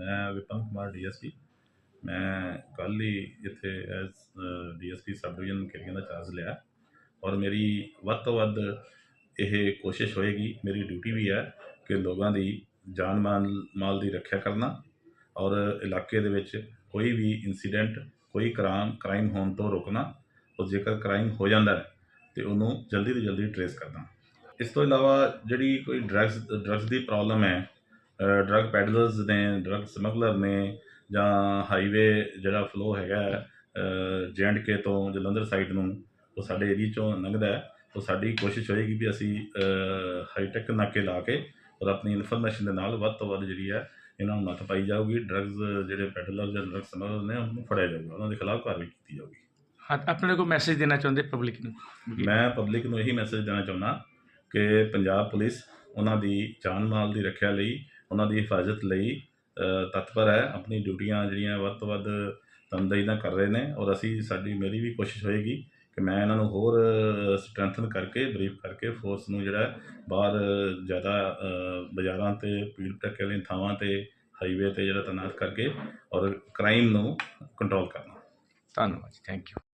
ਮੈਂ ਵਿਪਨ ਕੁਮਾਰ ਡੀਐਸਪੀ। ਮੈਂ ਕੱਲ੍ਹ ਹੀ ਇੱਥੇ ਐਸ ਡੀਐਸਪੀ ਸਬ ਡਿਵੀਜ਼ਨ ਕਿਰੀਆਂ ਦਾ ਚਾਰਜ ਲਿਆ। ਔਰ ਮੇਰੀ ਵੱਧ ਤੋਂ ਵੱਧ ਇਹ ਕੋਸ਼ਿਸ਼ ਹੋਏਗੀ, ਮੇਰੀ ਡਿਊਟੀ ਵੀ ਹੈ ਕਿ ਲੋਕਾਂ ਦੀ ਜਾਨ ਮਾਲ ਮਾਲ ਦੀ ਰੱਖਿਆ ਕਰਨਾ। ਔਰ ਇਲਾਕੇ ਦੇ ਵਿੱਚ ਕੋਈ ਵੀ ਇਨਸੀਡੈਂਟ ਕੋਈ ਕ੍ਰਾਈਮ ਕ੍ਰਾਈਮ ਹੋਣ ਤੋਂ ਰੋਕਣਾ, ਔਰ ਜੇਕਰ ਕ੍ਰਾਈਮ ਹੋ ਜਾਂਦਾ ਹੈ, ਤੇ ਉਹਨੂੰ ਜਲਦੀ ਤੋਂ ਜਲਦੀ ਟਰੇਸ ਕਰਨਾ। ਇਸ ਤੋਂ ਇਲਾਵਾ ਜਿਹੜੀ ਕੋਈ ਡਰੱਗਸ ਡਰੱਗਸ ਦੀ ਪ੍ਰੋਬਲਮ ਹੈ ਡਰੱਗ ਪੈਡਲਰਸ ਨੇ ਡਰੱਗ ਸਮਗਲਰ ਨੇ ਜਾਂ ਹਾਈਵੇ ਜਿਹੜਾ ਫਲੋ ਹੈਗਾ ਕੇ ਤੋਂ ਜਲੰਧਰ ਸਾਈਡ ਨੂੰ ਉਹ ਸਾਡੇ ਏਰੀਆ ਚੋਂ ਲੰਘਦਾ ਹੈ। ਤਾਂ ਸਾਡੀ ਕੋਸ਼ਿਸ਼ ਹੋਏਗੀ ਵੀ ਅਸੀਂ ਹਾਈਟੈਕ ਨਾਕੇ ਲਾ ਕੇ ਔਰ ਆਪਣੀ ਇਨਫੋਰਮੇਸ਼ਨ ਦੇ ਨਾਲ ਵੱਧ ਤੋਂ ਵੱਧ ਜਿਹੜੀ ਹੈ ਇਹਨਾਂ ਨੂੰ ਨੱਥ ਪਾਈ ਜਾਊਗੀ। ਡਰੱਗਸ ਜਿਹੜੇ ਪੈਡਲਰ ਜਾਂ ਡਰੱਗ ਸਮਗਲਰ ਨੇ ਉਹਨੂੰ ਫੜਿਆ ਜਾਊਗਾ। ਉਹਨਾਂ ਦੇ ਖਿਲਾਫ ਕਾਰਵਾਈ ਕੀਤੀ ਜਾਊਗੀ। ਹਾਂ ਆਪਣੇ ਕੋਈ ਮੈਸੇਜ ਦੇਣਾ ਚਾਹੁੰਦੇ ਪਬਲਿਕ ਨੂੰ? ਮੈਂ ਪਬਲਿਕ ਨੂੰ ਇਹੀ ਮੈਸੇਜ ਦੇਣਾ ਚਾਹੁੰਦਾ ਕਿ ਪੰਜਾਬ ਪੁਲਿਸ ਉਹਨਾਂ ਦੀ ਜਾਨ ਮਾਲ ਦੀ ਰੱਖਿਆ ਲਈ ਉਹਨਾਂ ਦੀ ਹਿਫਾਜ਼ਤ ਲਈ ਤਤਪਰ ਹੈ, ਆਪਣੀ ਡਿਊਟੀਆਂ ਜਿਹੜੀਆਂ ਵੱਧ ਤੋਂ ਵੱਧ ਤਨਦੇਹੀ ਨਾਲ ਕਰ ਰਹੇ ਨੇ ਔਰ ਅਸੀਂ, ਸਾਡੀ ਮੇਰੀ ਵੀ ਕੋਸ਼ਿਸ਼ ਹੋਏਗੀ ਕਿ ਮੈਂ ਇਹਨਾਂ ਨੂੰ ਹੋਰ ਸਟਰੈਂਥਨ ਕਰਕੇ, ਬਰੀਫ ਕਰਕੇ ਫੋਰਸ ਨੂੰ ਜਿਹੜਾ ਬਾਹਰ ਜ਼ਿਆਦਾ ਬਾਜ਼ਾਰਾਂ ਤੇ ਪੀੜ ਭੜੱਕੇ ਵਾਲੀਆਂ ਥਾਵਾਂ ਤੇ, ਹਾਈਵੇ ਤੇ ਜਿਹੜਾ ਤੈਨਾਤ ਕਰਕੇ ਔਰ ਕ੍ਰਾਈਮ ਨੂੰ ਕੰਟਰੋਲ ਕਰਨਾ। ਧੰਨਵਾਦ ਜੀ, ਥੈਂਕ ਯੂ।